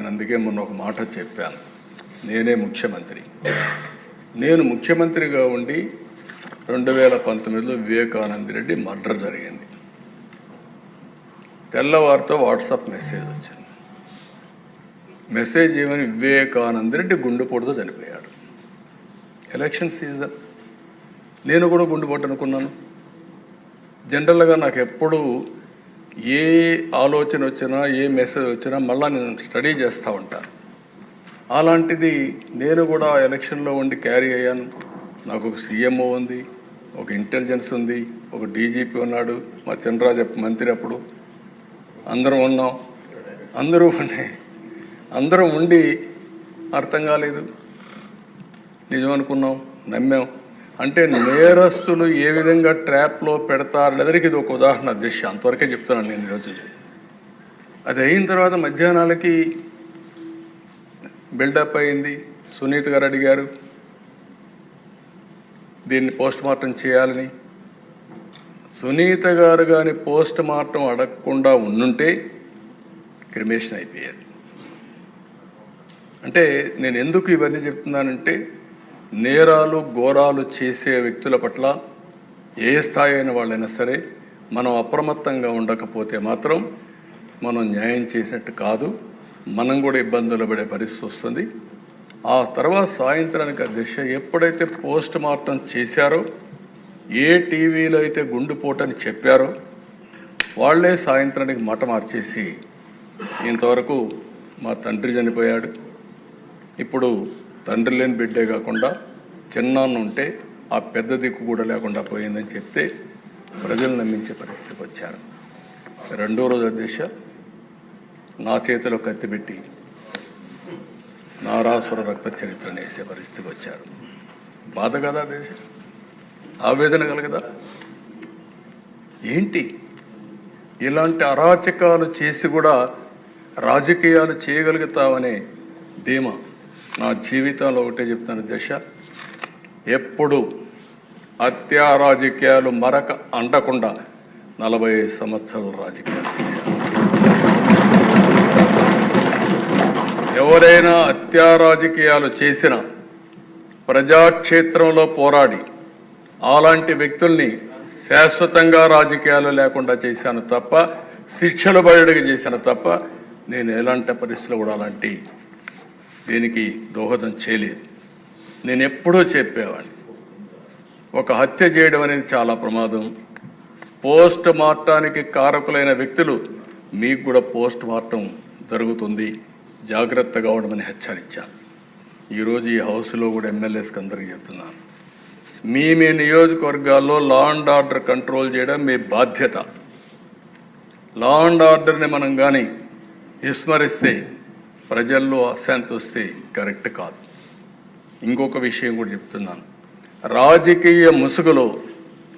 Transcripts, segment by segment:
నేను అందుకే మొన్న ఒక మాట చెప్పాను. నేనే ముఖ్యమంత్రి. నేను ముఖ్యమంత్రిగా ఉండి రెండు వేల పంతొమ్మిదిలో వివేకానంద రెడ్డి మర్డర్ జరిగింది. తెల్లవారితో వాట్సాప్ మెసేజ్ వచ్చింది. మెసేజ్ ఏమని వివేకానంద రెడ్డి గుండెపోటుతో చనిపోయాడు. Election season. నేను కూడా గుండెపోటు అనుకున్నాను జనరల్గా నాకు ఎప్పుడూ ఏ ఆలోచన వచ్చినా ఏ మెసేజ్ వచ్చినా మళ్ళీ నేను స్టడీ చేస్తూ ఉంటాను అలాంటిది నేను కూడా ఎలక్షన్లో ఉండి క్యారీ అయ్యాను. నాకు ఒక సీఎంఓ ఉంది ఒక ఇంటెలిజెన్స్ ఉంది ఒక డీజీపీ ఉన్నాడు మా చంద్రరాజ మంత్రి అప్పుడు. అందరం ఉన్నాం. అందరూ ఉండి. అందరం ఉండి అర్థం కాలేదు. నిజం అనుకున్నాం నమ్మాం. అంటే నేరస్తులు ఏ విధంగా ట్రాప్లో పెడతారు పెడతారనేదానికి ఇది ఒక ఉదాహరణ దిశ అంతవరకే చెప్తున్నాను నేను ఈరోజు అది అయిన తర్వాత మధ్యాహ్నాలకి బిల్డప్ అయింది. సునీత్ గారు అడిగారు దీన్ని పోస్ట్ మార్టం చేయాలని. సునీత గారు కానీ పోస్ట్ మార్టం అడగకుండా ఉండుంటే క్రిమేషన్ అయిపోయేది. అంటే నేను ఎందుకు ఇవన్నీ చెప్తున్నానంటే నేరాలు ఘోరాలు చేసే వ్యక్తుల పట్ల ఏ స్థాయి అయిన వాళ్ళైనా సరే మనం అప్రమత్తంగా ఉండకపోతే మాత్రం మనం న్యాయం చేసినట్టు కాదు. మనం కూడా ఇబ్బందులు పడే పరిస్థితి వస్తుంది. ఆ తర్వాత సాయంత్రానికి ఆ దిశ ఎప్పుడైతే పోస్ట్ మార్టం చేశారో ఏ టీవీలో అయితే గుండుపోటని చెప్పారో వాళ్ళే సాయంత్రానికి మాట మార్చేసి ఇంతవరకు మా తండ్రి చనిపోయాడు. ఇప్పుడు తండ్రి లేని బిడ్డే కాకుండా చిన్నాన్న ఉంటే ఆ పెద్ద దిక్కు కూడా లేకుండా పోయిందని చెప్తే ప్రజలు నమ్మించే పరిస్థితికి వచ్చారు. రెండో రోజు అధ్యక్ష నా చేతిలో కత్తిపెట్టి నారాసుర రక్త చరిత్రను వేసే పరిస్థితికి వచ్చారు. బాధ కదా దేశ ఆవేదన కలగదా? ఏంటి? ఇలాంటి అరాచకాలు చేసి కూడా రాజకీయాలు చేయగలుగుతామనే ధీమా? నా జీవితంలో ఒకటే చెప్తాను దశ ఎప్పుడు అత్యారాజకీయాలు మరక అంటకుండా నలభై ఐదు సంవత్సరాల రాజకీయాలు చేశాను. ఎవరైనా అత్యారాజకీయాలు చేసిన ప్రజాక్షేత్రంలో పోరాడి అలాంటి వ్యక్తుల్ని శాశ్వతంగా రాజకీయాలు లేకుండా చేశాను తప్ప శిక్షలు బయటకు చేశాను తప్ప నేను ఎలాంటి పరిస్థితులు కూడా అలాంటి దీనికి దోహదం చేయలేదు. నేను ఎప్పుడో చెప్పేవాడిని. ఒక హత్య చేయడం అనేది చాలా ప్రమాదం. పోస్ట్ మార్టానికి కారకులైన వ్యక్తులు మీకు కూడా పోస్ట్ మార్టం జరుగుతుంది. జాగ్రత్తగా ఉండమని హెచ్చరించాను ఈరోజు ఈ హౌస్లో కూడా ఎమ్మెల్యేస్కి అందరికీ చెప్తున్నాను. మీ మీ నియోజకవర్గాల్లో లా అండ్ ఆర్డర్ కంట్రోల్ చేయడం మీ బాధ్యత. లా అండ్ ఆర్డర్ని మనం కానీ విస్మరిస్తే ప్రజల్లో అశాంతి వస్తే కరెక్ట్ కాదు. ఇంకొక విషయం కూడా చెప్తున్నాను. రాజకీయ ముసుగులో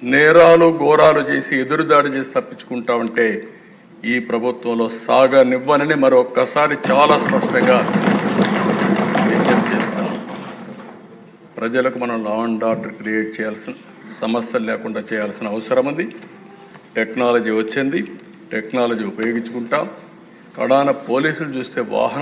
నేరాలు ఘోరాలు చేసి ఎదురుదాడి చేసి తప్పించుకుంటా ఉంటే ఈ ప్రభుత్వంలో సాగనివ్వనని మరొక్కసారి చాలా స్పష్టంగా విజ్ఞప్తి చేస్తున్నాను. ప్రజలకు మనం లా అండ్ ఆర్డర్ క్రియేట్ చేయాల్సిన సమస్యలు లేకుండా చేయాల్సిన అవసరం ఉంది. టెక్నాలజీ వచ్చింది. టెక్నాలజీ ఉపయోగించుకుంటాం. కడాన పోలీసులు చూస్తే వాహనం